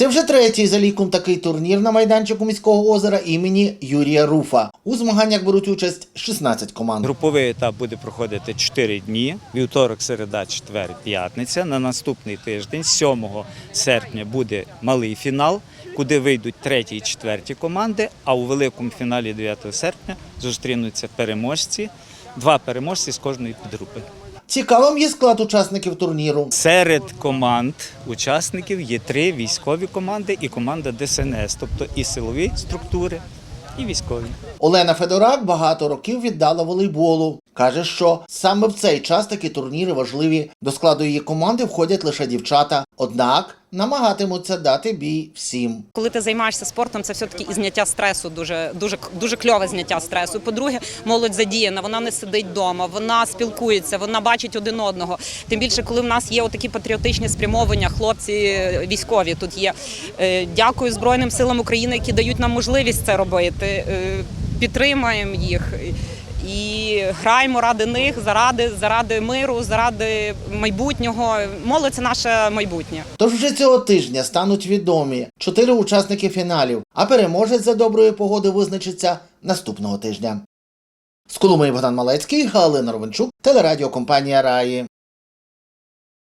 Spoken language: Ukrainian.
Це вже третій за ліком такий турнір на майданчику міського озера імені Юрія Руфа. У змаганнях беруть участь 16 команд. Груповий етап буде проходити 4 дні: вівторок, середа, четвер, п'ятниця. На наступний тиждень, 7 серпня, буде малий фінал, куди вийдуть треті і четверті команди. А у великому фіналі 9 серпня зустрінуться переможці. Два переможці з кожної підгрупи. Цікавим є склад учасників турніру. Серед команд учасників є три військові команди і команда ДСНС, тобто і силові структури, і військові. Олена Федорак багато років віддала волейболу. Каже, що саме в цей час такі турніри важливі. До складу її команди входять лише дівчата. Однак намагатимуться дати бій всім. Коли ти займаєшся спортом, це все таки і зняття стресу, дуже дуже дуже кльове зняття стресу. По-друге, молодь задіяна, вона не сидить вдома, вона спілкується, вона бачить один одного. Тим більше, коли в нас є такі патріотичні спрямовання, хлопці військові тут є. Е, Дякую Збройним силам України, які дають нам можливість це робити. Е, Підтримаємо їх. І граємо ради них, заради, заради миру, заради майбутнього. Молодь це наше майбутнє. Тож вже цього тижня стануть відомі чотири учасники фіналів, а переможець за доброї погоди визначиться наступного тижня. З Коломиї Богдан Малецький, Галина Ровенчук, телерадіокомпанія Раї.